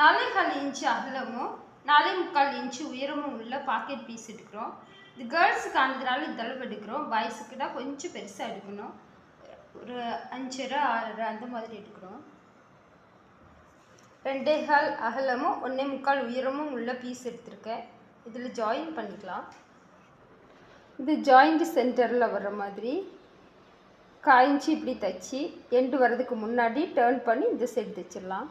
நாலேகால் inch அகலமும் நாலே முக்கால் இன்ச்சு உயரமும் உள்ள பாக்கெட் பீஸ் எடுக்கிறோம். இது கேர்ள்ஸுக்கு ஆனதுனால இதளவு எடுக்கிறோம். பாய்ஸுக்குனா கொஞ்சம் பெருசாக எடுக்கணும். ஒரு அஞ்சரை ஆறரை அந்த மாதிரி எடுக்கிறோம். ரெண்டே கால் அகலமும் ஒன்றே முக்கால் உயரமும் உள்ள பீஸ் எடுத்திருக்கேன். இதில் ஜாயின் பண்ணிக்கலாம். இது ஜாயிண்ட் சென்டரில் வர்ற மாதிரி காய்ஞ்சி இப்படி தைச்சி எண்டு வர்றதுக்கு முன்னாடி டேர்ன் பண்ணி இந்த சைடு தைச்சிடலாம்.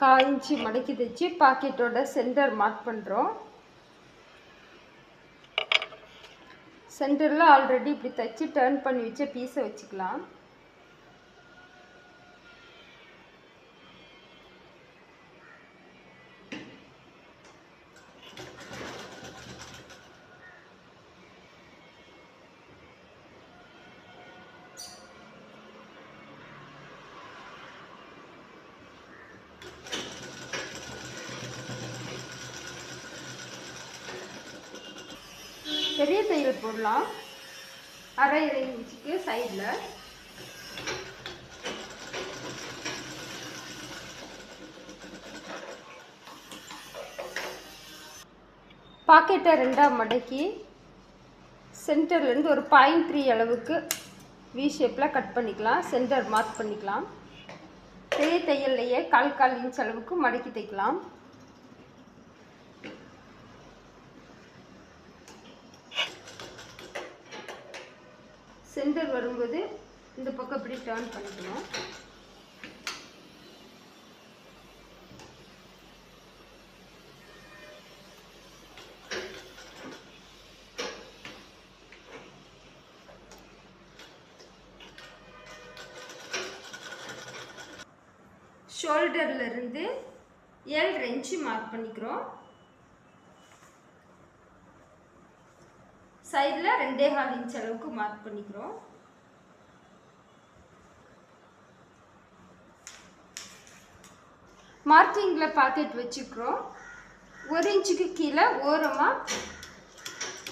கால் இன்ச்சு மடக்கி தைச்சி பாக்கெட்டோட சென்டர் மார்க் பண்ணுறோம் சென்டரில் ஆல்ரெடி இப்படி தைச்சி டேர்ன் பண்ணி வச்ச பீஸை வச்சுக்கலாம். பெரிய தையல் போடலாம். அரை இறை இன்ச்சுக்கு சைடில் பாக்கெட்டை ரெண்டாக மடக்கி சென்டர்லேருந்து ஒரு பாயிண்ட் த்ரீ அளவுக்கு வி ஷேப்பில் கட் பண்ணிக்கலாம். சென்டர் மார்க் பண்ணிக்கலாம். பெரிய தையல்லையே கால் கால் இன்ச் அளவுக்கு மடக்கி தைக்கலாம் சென்டர் வரும்போது இந்த பக்கம் இப்படி டேர்ன் பண்ணிக்கணும். ஷோல்டர்லேருந்து ஏழு ரெஞ்சு மார்க் பண்ணிக்கிறோம். சைடில் ரெண்டே கால் இன்ச் அளவுக்கு மார்க் பண்ணிக்கிறோம். மார்க்கிங்கில் பாக்கெட் வச்சுக்கிறோம். ஒரு இன்ச்சுக்கு கீழே ஓரமாக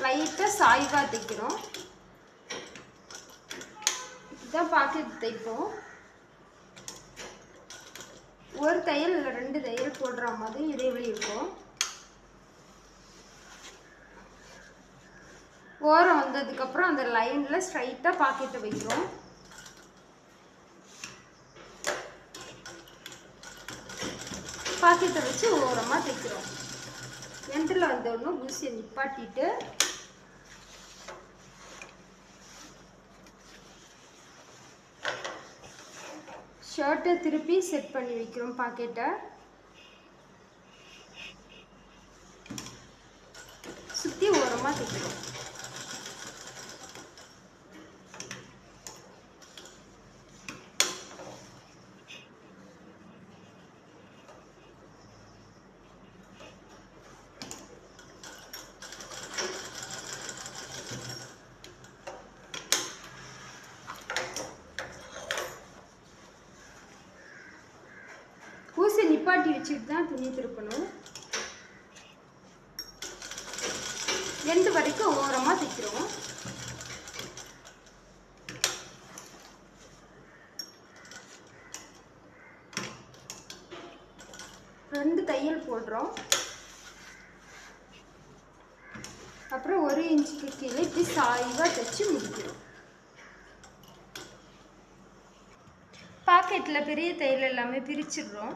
லைட்டாக சாய்வாக தைக்கிறோம். இதுதான் பாக்கெட் தைப்போம். ஒரு தையல் இல்லை ரெண்டு தையல் போடுற மாதிரி இடைவெளி இருக்கும். ஓரம் வந்ததுக்கப்புறம் அந்த லைனில் ஸ்ட்ரைட்டாக பாக்கெட்டை வைக்கிறோம். பாக்கெட்டை வச்சு ஓரமாக தைக்கிறோம். எண்டில் வந்தோடனே ஊசியை நிப்பாட்டிட்டு ஷர்ட்டை திருப்பி செட் பண்ணி வைக்கிறோம் பாக்கெட்டை சுற்றி ஓரமாக தைக்கிறோம். வச்சுட்டு தான் துணி திருப்பணும். எண்டு வரைக்கும் ஓரமாக தைக்கிறோம். ரெண்டு தையல் போடுறோம். அப்புறம் ஒரு இன்ச்சுக்கு கீழே இப்படி சாய்வாக தைச்சு முடிக்கிறோம். பாக்கெட்டில் பெரிய தையல் எல்லாமே பிரிச்சிடுறோம்.